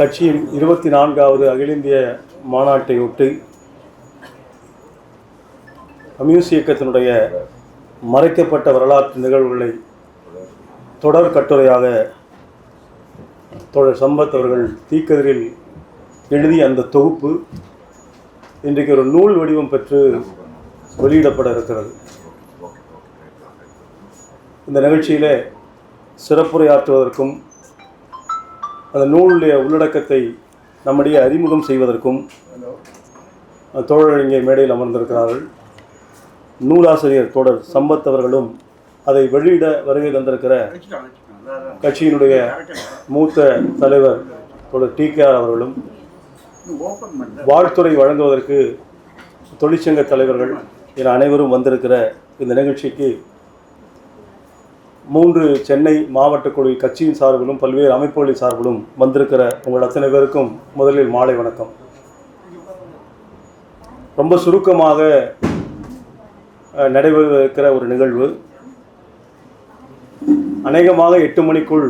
கட்சியின் இருபத்தி நான்காவது அகில இந்திய மாநாட்டையொட்டி கம்யூனிஸ்ட் இயக்கத்தினுடைய மறைக்கப்பட்ட வரலாற்று நிகழ்வுகளை தொடர் கட்டுரையாக தோழர் சம்பத் அவர்கள் தீக்கதிரில் எழுதிய அந்த தொகுப்பு இன்றைக்கு ஒரு நூல் வடிவம் பெற்று வெளியிடப்பட இருக்கிறது. இந்த நிகழ்ச்சியில் சிறப்புரையாற்றுவதற்கும் அந்த நூலுடைய உள்ளடக்கத்தை நம்முடைய அறிமுகம் செய்வதற்கும் தோழர் இங்கே மேடையில் அமர்ந்திருக்கிறார்கள். நூலாசிரியர் தோழர் சம்பத் அவர்களும் அதை வெளியிட வருகை தந்திருக்கிற கட்சியினுடைய மூத்த தலைவர் தோழர் டி கே அவர்களும் வாழ்த்துறை வழங்குவதற்கு தொழிற்சங்க தலைவர்கள் என அனைவரும் வந்திருக்கிற இந்த நிகழ்ச்சிக்கு மூன்று சென்னை மாவட்ட குழு கட்சியின் சார்பிலும் பல்வேறு அமைப்புகளின் சார்பிலும் வந்திருக்கிற உங்கள் அத்தனை பேருக்கும் முதலில் மாலை வணக்கம். ரொம்ப சுருக்கமாக நடைபெறவிருக்கிற ஒரு நிகழ்வு. அநேகமாக எட்டு மணிக்குள்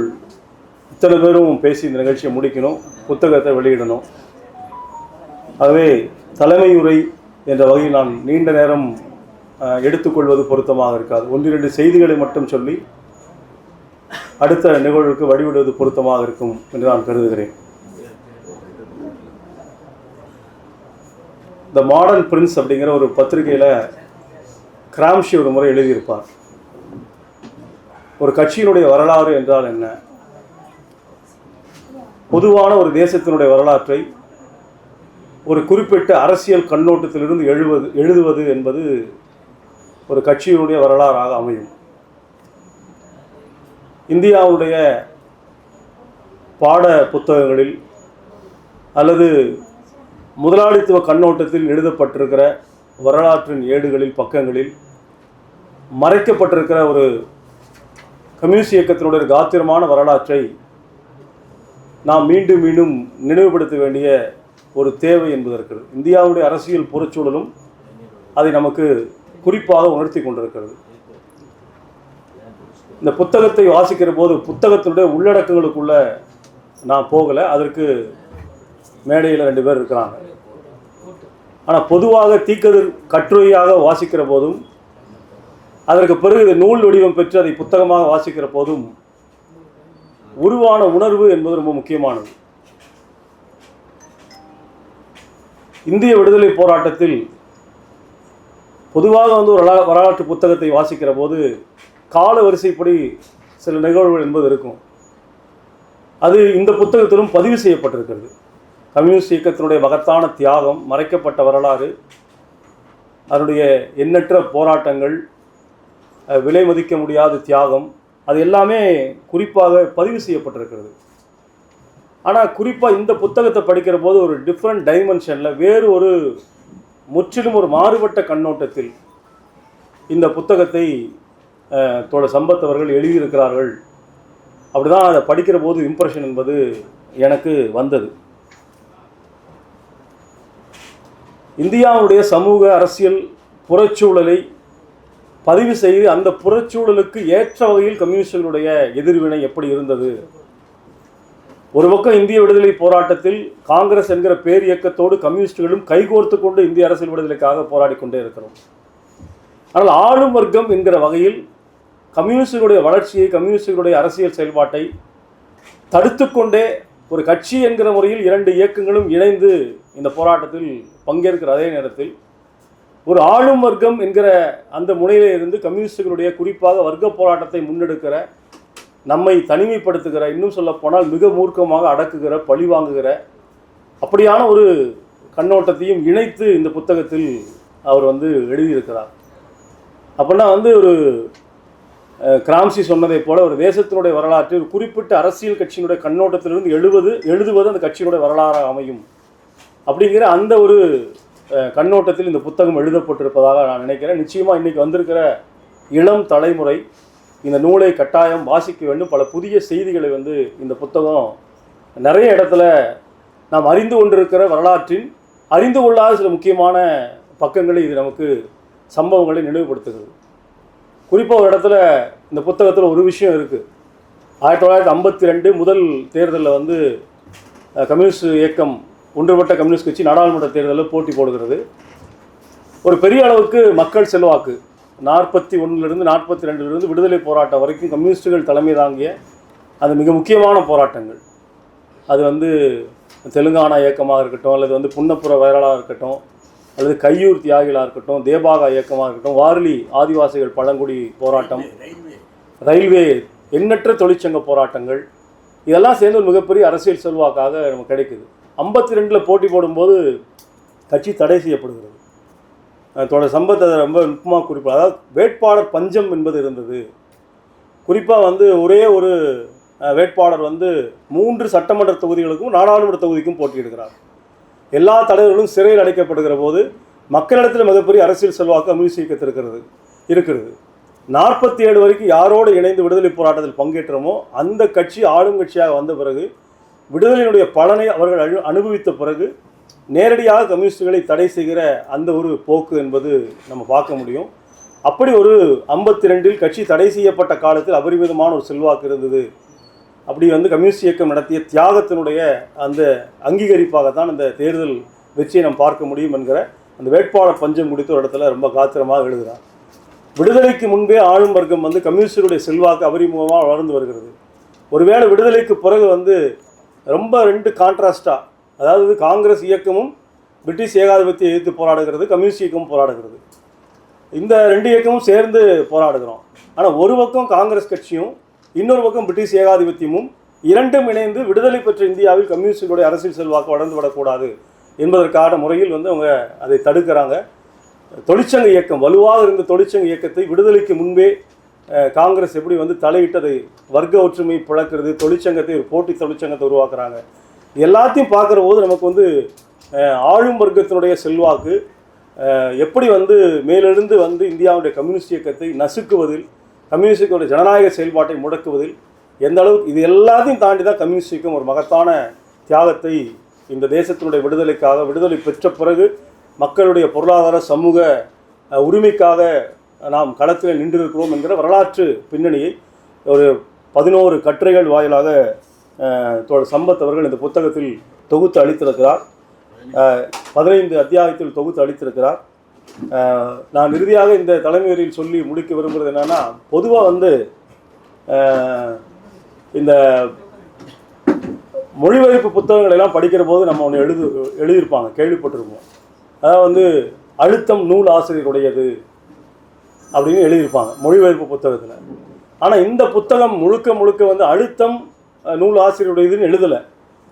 இத்தனை பேரும் பேசி இந்த நிகழ்ச்சியை முடிக்கணும் புத்தகத்தை வெளியிடணும். ஆகவே தலைமை உரை என்ற வகையில் நான் நீண்ட நேரம் எடுத்துக்கொள்வது பொருத்தமாக இருக்காது. ஒன்றிரண்டு செய்திகளை மட்டும் சொல்லி அடுத்த நிகழ்வுக்கு வழிவிடுவது பொருத்தமாக இருக்கும் என்று நான் கருதுகிறேன். த மாடர்ன் பிரின்ஸ் அப்படிங்கிற ஒரு பத்திரிகையில் கிராம்ஷி ஒரு முறை எழுதியிருப்பார். ஒரு கட்சியினுடைய வரலாறு என்றால் என்ன? பொதுவான ஒரு தேசத்தினுடைய வரலாற்றை ஒரு குறிப்பிட்ட அரசியல் கண்ணோட்டத்திலிருந்து எழுவது எழுதுவது என்பது ஒரு கட்சியினுடைய வரலாறாக அமையும். இந்தியாவுடைய பாட புத்தகங்களில் அல்லது முதலாளித்துவ கண்ணோட்டத்தில் எழுதப்பட்டிருக்கிற வரலாற்றின் ஏடுகளில் பக்கங்களில் மறைக்கப்பட்டிருக்கிற ஒரு கம்யூனிஸ்ட் இயக்கத்தினுடைய காத்திரமான வரலாற்றை நாம் மீண்டும் மீண்டும் நினைவுபடுத்த வேண்டிய ஒரு தேவை என்பது இருக்கிறது இந்தியாவுடைய அரசியல் புறச்சூழலும் அதை நமக்கு குறிப்பாக உணர்த்தி கொண்டிருக்கிறது. இந்த புத்தகத்தை வாசிக்கிற போது புத்தகத்தினுடைய உள்ளடக்கங்களுக்குள்ள நான் போகலை. அதற்கு மேடையில் ரெண்டு பேர் இருக்கிறாங்க. ஆனால் பொதுவாக தீக்கதிர் கட்டுரையாக வாசிக்கிற போதும் அதற்கு பிறகு இது நூல் வடிவம் பெற்று அதை புத்தகமாக வாசிக்கிற போதும் உருவான உணர்வு என்பது ரொம்ப முக்கியமானது. இந்திய விடுதலை போராட்டத்தில் பொதுவாக வந்து ஒரு வரலாற்று புத்தகத்தை வாசிக்கிற போது கால வரிசைப்படி சில நிகழ்வுகள் என்பது இருக்கும். அது இந்த புத்தகத்திலும் பதிவு செய்யப்பட்டிருக்கிறது. கம்யூனிஸ்ட் இயக்கத்தினுடைய மகத்தான தியாகம் மறைக்கப்பட்ட வரலாறு அதனுடைய எண்ணற்ற போராட்டங்கள் விலை மதிக்க முடியாத தியாகம் அது எல்லாமே குறிப்பாக பதிவு செய்யப்பட்டிருக்கிறது. ஆனால் குறிப்பாக இந்த புத்தகத்தை படிக்கிற போது ஒரு டிஃப்ரெண்ட் டைமென்ஷனில் வேறு ஒரு முற்றிலும் ஒரு மாறுபட்ட கண்ணோட்டத்தில் இந்த புத்தகத்தை தோட சம்பத் அவர்கள் எழுதியிருக்கிறார்கள். அப்படிதான் அதை படிக்கிற போது இம்ப்ரெஷன் என்பது எனக்கு வந்தது. இந்தியாவுடைய சமூக அரசியல் புறச்சூழலை பதிவு செய்து அந்த புறச்சூழலுக்கு ஏற்ற வகையில் கம்யூனிஸ்டுகளுடைய எதிர்வினை எப்படி இருந்தது? ஒரு பக்கம் இந்திய விடுதலை போராட்டத்தில் காங்கிரஸ் என்கிற பேர் இயக்கத்தோடு கம்யூனிஸ்டுகளும் கைகோர்த்து கொண்டு இந்திய அரசியல் விடுதலைக்காக போராடி கொண்டே இருக்கிறோம். ஆனால் ஆளும் வர்க்கம் என்கிற வகையில் கம்யூனிஸ்டுகளுடைய வளர்ச்சியை கம்யூனிஸ்டுகளுடைய அரசியல் செயல்பாட்டை தடுத்துக்கொண்டே ஒரு கட்சி என்கிற முறையில் இரண்டு இயக்கங்களும் இணைந்து இந்த போராட்டத்தில் பங்கேற்கிற அதே நேரத்தில் ஒரு ஆளும் வர்க்கம் என்கிற அந்த முனையிலே இருந்து கம்யூனிஸ்டுகளுடைய குறிப்பாக வர்க்க போராட்டத்தை முன்னெடுக்கிற நம்மை தனிமைப்படுத்துகிற இன்னும் சொல்லப்போனால் மிக மூர்க்கமாக அடக்குகிற பழி வாங்குகிற அப்படியான ஒரு கண்ணோட்டத்தையும் இணைத்து இந்த புத்தகத்தில் அவர் வந்து எழுதியிருக்கிறார். அப்படின்னா வந்து ஒரு கிராம்சி சொன்னதைப் போல ஒரு தேசத்தினுடைய வரலாற்று ஒரு குறிப்பிட்ட அரசியல் கட்சியினுடைய கண்ணோட்டத்திலிருந்து எழுவது எழுதுவது அந்த கட்சியினுடைய வரலாறாக அமையும். அப்படிங்கிற அந்த ஒரு கண்ணோட்டத்தில் இந்த புத்தகம் எழுதப்பட்டிருப்பதாக நான் நினைக்கிறேன். நிச்சயமாக இன்றைக்கி வந்திருக்கிற இளம் தலைமுறை இந்த நூலை கட்டாயம் வாசிக்க வேண்டும். பல புதிய செய்திகளை வந்து இந்த புத்தகம் நிறைய இடத்துல நாம் அறிந்து கொண்டிருக்கிற வரலாற்றின் அறிந்து கொள்ளாத சில முக்கியமான பக்கங்களை இது நமக்கு சம்பவங்களை நினைவுபடுத்துகிறது. குறிப்பாக ஒரு இடத்துல இந்த புத்தகத்தில் ஒரு விஷயம் இருக்குது ஆயிரத்தி தொள்ளாயிரத்தி ஐம்பத்தி ரெண்டு முதல் தேர்தலில் வந்து கம்யூனிஸ்ட் இயக்கம் ஒன்றுபட்ட கம்யூனிஸ்ட் கட்சி நாடாளுமன்ற தேர்தலில் போட்டி போடுகிறது. ஒரு பெரிய அளவுக்கு மக்கள் செல்வாக்கு. நாற்பத்தி ஒன்றுலேருந்து நாற்பத்தி ரெண்டிலிருந்து விடுதலை போராட்டம் வரைக்கும் கம்யூனிஸ்டுகள் தலைமை தாங்கிய அது மிக முக்கியமான போராட்டங்கள். அது வந்து தெலுங்கானா இயக்கமாக இருக்கட்டும் அல்லது வந்து புன்னப்புற வைரலாக இருக்கட்டும் அல்லது கையூர் தியாகிகளாக இருக்கட்டும் தேபாகா இயக்கமாக இருக்கட்டும் வாரிலி ஆதிவாசிகள் பழங்குடி போராட்டம் ரயில்வே. எண்ணற்ற தொழிற்சங்க போராட்டங்கள் இதெல்லாம் சேர்ந்து ஒரு மிகப்பெரிய அரசியல் செல்வாக்காக நமக்கு கிடைக்குது. ஐம்பத்தி ரெண்டில் போட்டி போடும்போது கட்சி தடை செய்யப்படுகிறது. தொடர் சம்பத் அதை ரொம்ப நுட்பமாக குறிப்பாக அதாவது வேட்பாளர் பஞ்சம் என்பது இருந்தது. குறிப்பாக வந்து ஒரே ஒரு வேட்பாளர் வந்து மூன்று சட்டமன்ற தொகுதிகளுக்கும் நாடாளுமன்ற தொகுதிக்கும் போட்டியிடுகிறார். எல்லா தலைவர்களும் சிறையில் அடைக்கப்படுகிற போது மக்களிடத்தில் மிகப்பெரிய அரசியல் செல்வாக்கு அமிழ்சிக்கத்திருக்கிறது இருக்கிறது. நாற்பத்தி ஏழு வரைக்கும் யாரோடு இணைந்து விடுதலை போராட்டத்தில் பங்கேற்றோமோ அந்த கட்சி ஆளும் கட்சியாக வந்த பிறகு விடுதலையினுடைய பலனை அவர்கள் அனு அனுபவித்த பிறகு நேரடியாக கம்யூனிஸ்டுகளை தடை செய்கிற அந்த ஒரு போக்கு என்பது நம்ம பார்க்க முடியும். அப்படி ஒரு ஐம்பத்தி ரெண்டில் கட்சி தடை செய்யப்பட்ட காலத்தில் அபரிமிதமான ஒரு செல்வாக்கு இருந்தது. அப்படி வந்து கம்யூனிஸ்ட் இயக்கம் நடத்திய தியாகத்தினுடைய அந்த அங்கீகரிப்பாக தான் அந்த தேர்தல் வெற்றியை நாம் பார்க்க முடியும் என்கிற அந்த வேட்பாளர் பஞ்சம் முடித்த ஒரு இடத்துல ரொம்ப காத்திரமாக எழுதுகிறார். விடுதலைக்கு முன்பே ஆளும் வர்க்கம் வந்து கம்யூனிஸ்டுடைய செல்வாக்கு அபரிமுகமாக வளர்ந்து வருகிறது. ஒருவேளை விடுதலைக்கு பிறகு வந்து ரொம்ப ரெண்டு கான்ட்ராஸ்டாக அதாவது காங்கிரஸ் இயக்கமும் பிரிட்டிஷ் ஏகாதிபத்தியை எதிர்த்து போராடுகிறது கம்யூனிஸ்ட் இயக்கமும் போராடுகிறது. இந்த ரெண்டு இயக்கமும் சேர்ந்து போராடுகிறோம். ஆனால் ஒரு பக்கம் காங்கிரஸ் கட்சியும் இன்னொரு பக்கம் பிரிட்டிஷ் ஏகாதிபத்தியமும் இரண்டும் இணைந்து விடுதலை பெற்ற இந்தியாவில் கம்யூனிஸ்டுகளுடைய அரசியல் செல்வாக்கு வளர்ந்து விடக்கூடாது என்பதற்கான முறையில் வந்து அவங்க அதை தடுக்கிறாங்க. தொழிற்சங்க இயக்கம் வலுவாக இருந்த தொழிற்சங்க இயக்கத்தை விடுதலைக்கு முன்பே காங்கிரஸ் எப்படி வந்து தலையிட்டதை வர்க்க ஒற்றுமை பிளக்கிறது தொழிற்சங்கத்தை ஒரு போட்டி தொழிற்சங்கத்தை உருவாக்குறாங்க. எல்லாத்தையும் பார்க்குற போது நமக்கு வந்து ஆளும் வர்க்கத்தினுடைய செல்வாக்கு எப்படி வந்து மேலிருந்து வந்து இந்தியாவுடைய கம்யூனிஸ்ட் இயக்கத்தை நசுக்குவதில் கம்யூனிஸ்டுடைய ஜனநாயக செயல்பாட்டை முடக்குவதில் எந்த அளவுக்கு இது எல்லாத்தையும் தாண்டி தான் கம்யூனிஸ்டுக்கும் ஒரு மகத்தான தியாகத்தை இந்த தேசத்தினுடைய விடுதலைக்காக விடுதலை பெற்ற பிறகு மக்களுடைய பொருளாதார சமூக உரிமைக்காக நாம் களத்தில் நின்றிருக்கிறோம் என்கிற வரலாற்று பின்னணியை ஒரு பதினோரு கட்டுரைகள் வாயிலாக தோழர் சம்பத் அவர்கள் இந்த புத்தகத்தில் தொகுத்து அளித்திருக்கிறார். பதினைந்து அத்தியாயத்தில் தொகுத்து அளித்திருக்கிறார். நான் இறுதியாக இந்த தலைமையரில் சொல்லி முடிக்க விரும்புகிறது என்னன்னா பொதுவாக வந்து இந்த மொழிபெயர்ப்பு புத்தகங்கள் எல்லாம் படிக்கிற போது நம்ம ஒன்று எழுது எழுதியிருப்பாங்க கேள்விப்பட்டிருப்போம். அதாவது வந்து அழுத்தம் நூல் ஆசிரியருடையது அப்படின்னு எழுதியிருப்பாங்க மொழிபெயர்ப்பு புத்தகத்தில். ஆனால் இந்த புத்தகம் முழுக்க முழுக்க வந்து அழுத்தம் நூல் ஆசிரியருடையதுன்னு எழுதலை.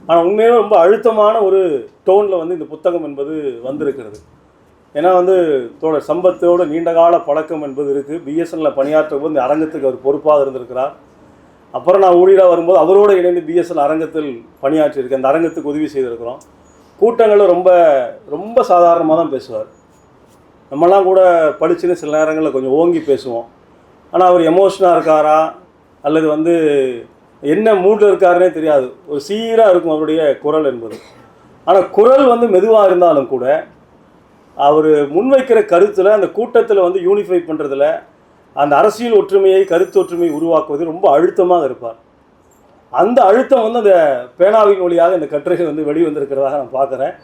ஆனால் உண்மையிலே ரொம்ப அழுத்தமான ஒரு டோனில் வந்து இந்த புத்தகம் என்பது வந்திருக்கிறது. ஏன்னா வந்து தோழர் சம்பத்தோட நீண்டகால பழக்கம் என்பது இருக்குது பிஎஸ்என்எல்ல பணியாற்றும் போது இந்த அரங்கத்துக்கு அவர் பொறுப்பாக இருந்திருக்கிறார். அப்புறம் நான் ஊழியராக வரும்போது அவரோடு இணைந்து பிஎஸ்என் அரங்கத்தில் பணியாற்றியிருக்கேன் அந்த அரங்கத்துக்கு உதவி செய்திருக்கிறோம். கூட்டங்களில் ரொம்ப ரொம்ப சாதாரணமாக தான் பேசுவார். நம்மலாம் கூட படிச்சுன்னு சில நேரங்களில் கொஞ்சம் ஓங்கி பேசுவோம். ஆனால் அவர் எமோஷனாக இருக்காரா? அல்லது வந்து என்ன மூடில் இருக்காருன்னே தெரியாது. ஒரு சீராக இருக்கும் அவருடைய குரல் என்பது. ஆனால் குரல் வந்து மெதுவாக இருந்தாலும் கூட அவர் முன்வைக்கிற கருத்தில் அந்த கூட்டத்தில் வந்து யூனிஃபை பண்ணுறதுல அந்த அரசியல் ஒற்றுமையை கருத்து ஒற்றுமையை உருவாக்குவது ரொம்ப அழுத்தமாக இருப்பார். அந்த அழுத்தம் வந்து அந்த பேனாவின் வழியாக இந்த கட்டுரைகள் வந்து வெளிவந்திருக்கிறதாக நான் பார்க்குறேன்.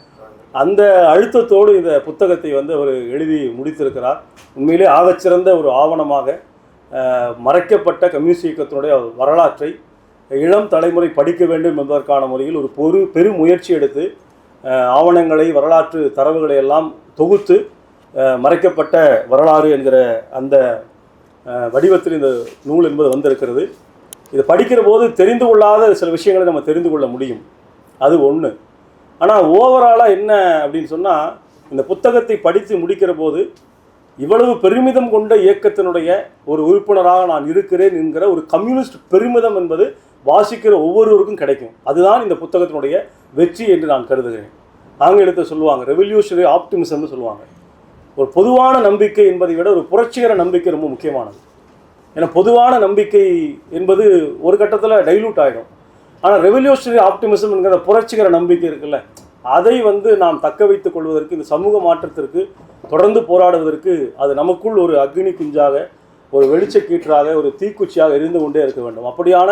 அந்த அழுத்தத்தோடு இந்த புத்தகத்தை வந்து அவர் எழுதி முடித்திருக்கிறார். உண்மையிலே ஆகச்சிறந்த ஒரு ஆவணமாக மறைக்கப்பட்ட கம்யூனிஸ்ட் இயக்கத்தினுடைய வரலாற்றை இளம் தலைமுறை படிக்க வேண்டும் என்பதற்கான முறையில் ஒரு பொறு பெரும் முயற்சி எடுத்து ஆவணங்களை வரலாற்று தரவுகளை எல்லாம் தொகுத்து மறைக்கப்பட்ட வரலாறு என்கிற அந்த வடிவத்தில் இந்த நூல் என்பது வந்திருக்கிறது. இது படிக்கிற போது தெரிந்து கொள்ளாத சில விஷயங்களை நம்ம தெரிந்து கொள்ள முடியும். அது ஒன்று ஆனால் ஓவராலாக என்ன அப்படின்னு சொன்னால் இந்த புத்தகத்தை படித்து முடிக்கிற போது இவ்வளவு பெருமிதம் கொண்ட இயக்கத்தினுடைய ஒரு உறுப்பினராக நான் இருக்கிறேன் என்கிற ஒரு கம்யூனிஸ்ட் பெருமிதம் என்பது வாசிக்கிற ஒவ்வொருவருக்கும் கிடைக்கும். அதுதான் இந்த புத்தகத்தினுடைய வெற்றி என்று நான் கருதுகிறேன். ஆங்கிலத்தை சொல்லுவாங்க ரெவல்யூஷனரி ஆப்டிமிசம்னு சொல்லுவாங்க. ஒரு பொதுவான நம்பிக்கை என்பதை விட ஒரு புரட்சிகர நம்பிக்கை ரொம்ப முக்கியமானது. ஏன்னா பொதுவான நம்பிக்கை என்பது ஒரு கட்டத்தில் டைலூட் ஆகிடும் ஆனால் ரெவல்யூஷனரி ஆப்டிமிசம் என்கிற புரட்சிகர நம்பிக்கை இருக்குல்ல அதை வந்து நாம் தக்க வைத்துக் கொள்வதற்கு இந்த சமூக மாற்றத்திற்கு தொடர்ந்து போராடுவதற்கு அது நமக்குள் ஒரு அக்னி குஞ்சாக ஒரு வெளிச்சக்கீற்றாக ஒரு தீக்குச்சியாக எரிந்து கொண்டே இருக்க வேண்டும். அப்படியான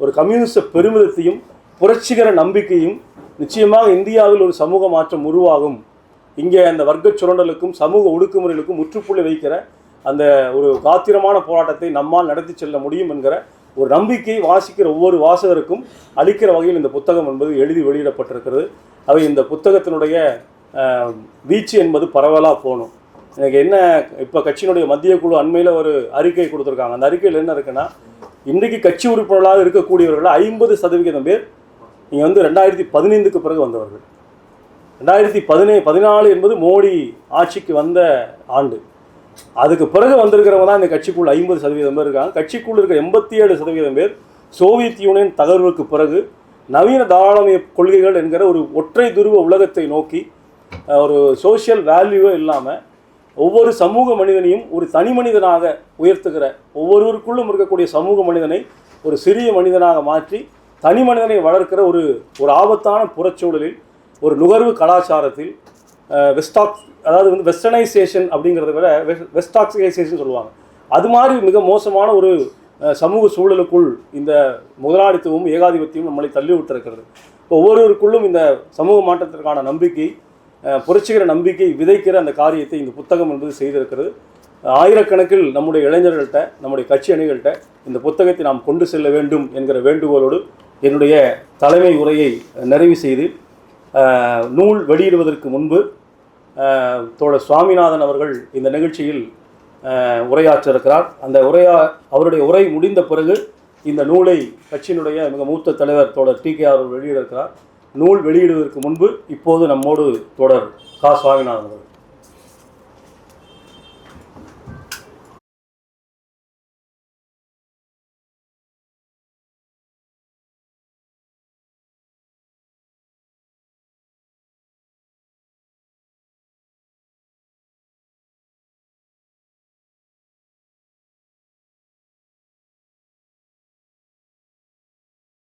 ஒரு கம்யூனிஸ்ட பெருமிதத்தையும் புரட்சிகர நம்பிக்கையும் நிச்சயமாக இந்தியாவில் ஒரு சமூக மாற்றம் உருவாகும். இங்கே அந்த வர்க்க சுரண்டலுக்கும் சமூக ஒடுக்குமுறைகளுக்கும் முற்றுப்புள்ளி வைக்கிற அந்த ஒரு காத்திரமான போராட்டத்தை நம்மால் நடத்தி செல்ல முடியும் என்கிற ஒரு நம்பிக்கை வாசிக்கிற ஒவ்வொரு வாசகருக்கும் அளிக்கிற வகையில் இந்த புத்தகம் என்பது எழுதி வெளியிடப்பட்டிருக்கிறது. அவை இந்த புத்தகத்தினுடைய வீச்சு என்பது பரவலாக போகணும். எனக்கு என்ன இப்போ கட்சியினுடைய மத்திய குழு அண்மையில் ஒரு அறிக்கை கொடுத்துருக்காங்க. அந்த அறிக்கையில் என்ன இருக்குன்னா இன்றைக்கு கட்சி உறுப்பினர்களாக இருக்கக்கூடியவர்கள் ஐம்பது சதவிகிதம் பேர் நீங்கள் வந்து ரெண்டாயிரத்தி பதினைந்துக்கு பிறகு வந்தவர்கள். ரெண்டாயிரத்தி பதினே பதினாலு என்பது மோடி ஆட்சிக்கு வந்த ஆண்டு. அதுக்கு பிறகு வந்திருக்கிறவங்க தான் இந்த கட்சிக்குள்ள ஐம்பது சதவீதம் பேர் இருக்காங்க. கட்சிக்குள்ள இருக்கிற எண்பத்தி ஏழு சதவீதம் பேர் சோவியத் யூனியன் தகர்வுக்கு பிறகு நவீன தாராளமய கொள்கைகள் என்கிற ஒரு ஒற்றை துருவ உலகத்தை நோக்கி ஒரு சோஷியல் வேல்யூவே இல்லாமல் ஒவ்வொரு சமூக மனிதனையும் ஒரு தனி மனிதனாக உயர்த்துகிற ஒவ்வொருவருக்குள்ளும் இருக்கக்கூடிய சமூக மனிதனை ஒரு சிறிய மனிதனாக மாற்றி தனி மனிதனை வளர்க்கிற ஒரு ஒரு ஆபத்தான புறச்சூழலில் ஒரு நுகர்வு கலாச்சாரத்தில் வெஸ்டாக் அதாவது வந்து வெஸ்டர்னைசேஷன் அப்படிங்கிறத விட வெஸ்டாக்சிகைசேஷன் சொல்லுவாங்க. அது மாதிரி மிக மோசமான ஒரு சமூக சூழலுக்குள் இந்த முதலாளித்துவமும் ஏகாதிபத்தியமும் நம்மளை தள்ளி விட்டிருக்கிறது. இப்போ ஒவ்வொருவருக்குள்ளும் இந்த சமூக மாற்றத்திற்கான நம்பிக்கை புரட்சிகர நம்பிக்கை விதைக்கிற அந்த காரியத்தை இந்த புத்தகம் என்பது செய்திருக்கிறது. ஆயிரக்கணக்கில் நம்முடைய இளைஞர்கள்ட்ட நம்முடைய கட்சி அணிகள்கிட்ட இந்த புத்தகத்தை நாம் கொண்டு செல்ல வேண்டும் என்கிற வேண்டுகோளோடு என்னுடைய தலைமை உரையை நிறைவு செய்து நூல் வெளியிடுவதற்கு முன்பு தோழர் சுவாமிநாதன் அவர்கள் இந்த நிகழ்ச்சியில் உரையாற்றிருக்கிறார் உரையாற்ற இருக்கிறார் அந்த உரையா அவருடைய உரை முடிந்த பிறகு இந்த நூலை கட்சியினுடைய மிக மூத்த தலைவர் தோழர் டி கே அவர்கள் வெளியிட இருக்கிறார் நூல் வெளியிடுவதற்கு முன்பு இப்போது நம்மோடு தொடர். கா சுவாமிநாதன்